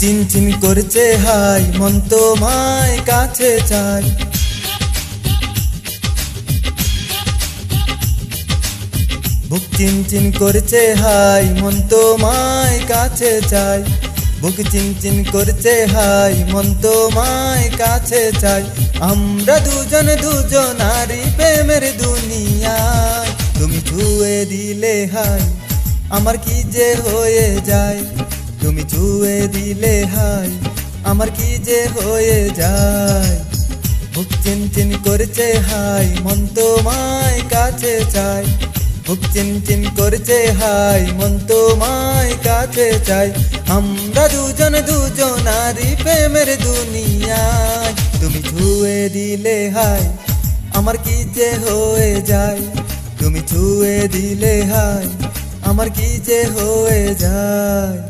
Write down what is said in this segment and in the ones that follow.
চিনচিন করছে, হাই, মন তো মায় কাছে চাই। বুক চিনচিন করছে, হাই, মন তো মায় কাছে চাই। বুক চিনচিন করছে, হাই, মন তো মায় কাছে চাই। আমরা দুজন দুজন আরি প্রেমের দুনিয়ায়। তুমি ছুঁয়ে দিলে, হাই, আমার কি যে হয়ে যায়? তুমি ছুঁয়ে দিলে হাই আমার কি যে হয়ে যায়? বুক চিনচিন করছে হাই মন তো মায় কাছে চাই বুক চিনচিন করছে হাই মন তো মায় কাছে চাই আমরা দুজন দুজন আরি প্রেমের দুনিয়ায়। তুমি ছুঁয়ে দিলে হাই আমার কি যে হয়ে যায়? তুমি ছুঁয়ে দিলে হাই আমার কি যে হয়ে যায়?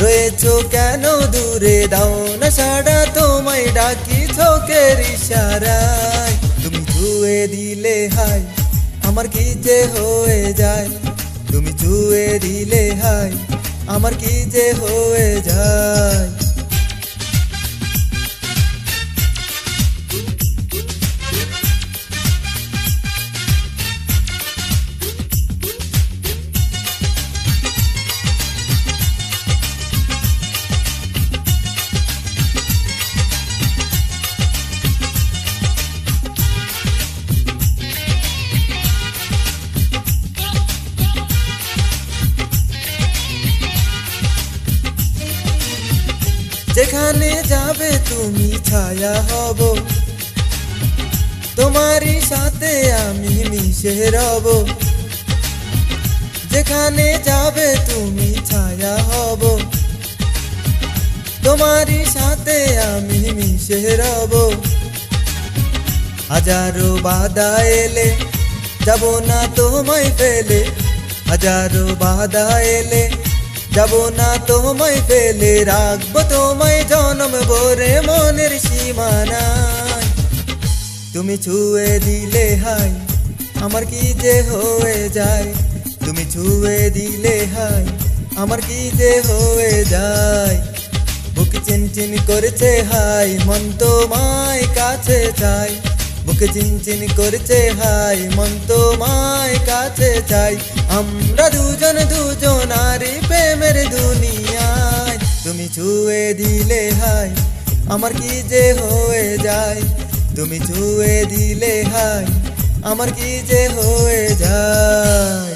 রয়েছ কেন দূরে? দাও না সাড়া, তোমায় ডাকি চোখের ইশারায়। তুমি ছুঁয়ে দিলে হাই আমার কি যে হয়ে যায়? তুমি ছুঁয়ে দিলে হাই আমার কি যে হয়ে যায়? যেখানে যাবে তুমি ছায়া হব। তোমারই সাথে আমি মিশে রব। যেখানে যাবে তুমি ছায়া হব। তোমারই সাথে আমি মিশে রব। হাজারো বাধা এলে যাব না তোমায় ফেলে। হাজারো বাধা এলে যাব না তোমায় ফেলে, রাখব তোমায় জনম ভরে মনের সীমানায়। তুমি ছুঁয়ে দিলে হাই আমার কি যে হয়ে যায়? তুমি ছুঁয়ে দিলে হাই আমার কি যে হয়ে যায়? বুক চিনচিন করেছে হাই মন তো মায় কাছে চাই বুক চিনচিন করেছে হাই মন তো মায় কাছে চাই আমরা দুজন দুজন আরে প্রেমের দুনিয়ায়। তুমি ছুঁয়ে দিলে হাই আমার কি যে হয়ে যায়? তুমি ছুঁয়ে দিলে হাই আমার কি যে হয়ে যায়?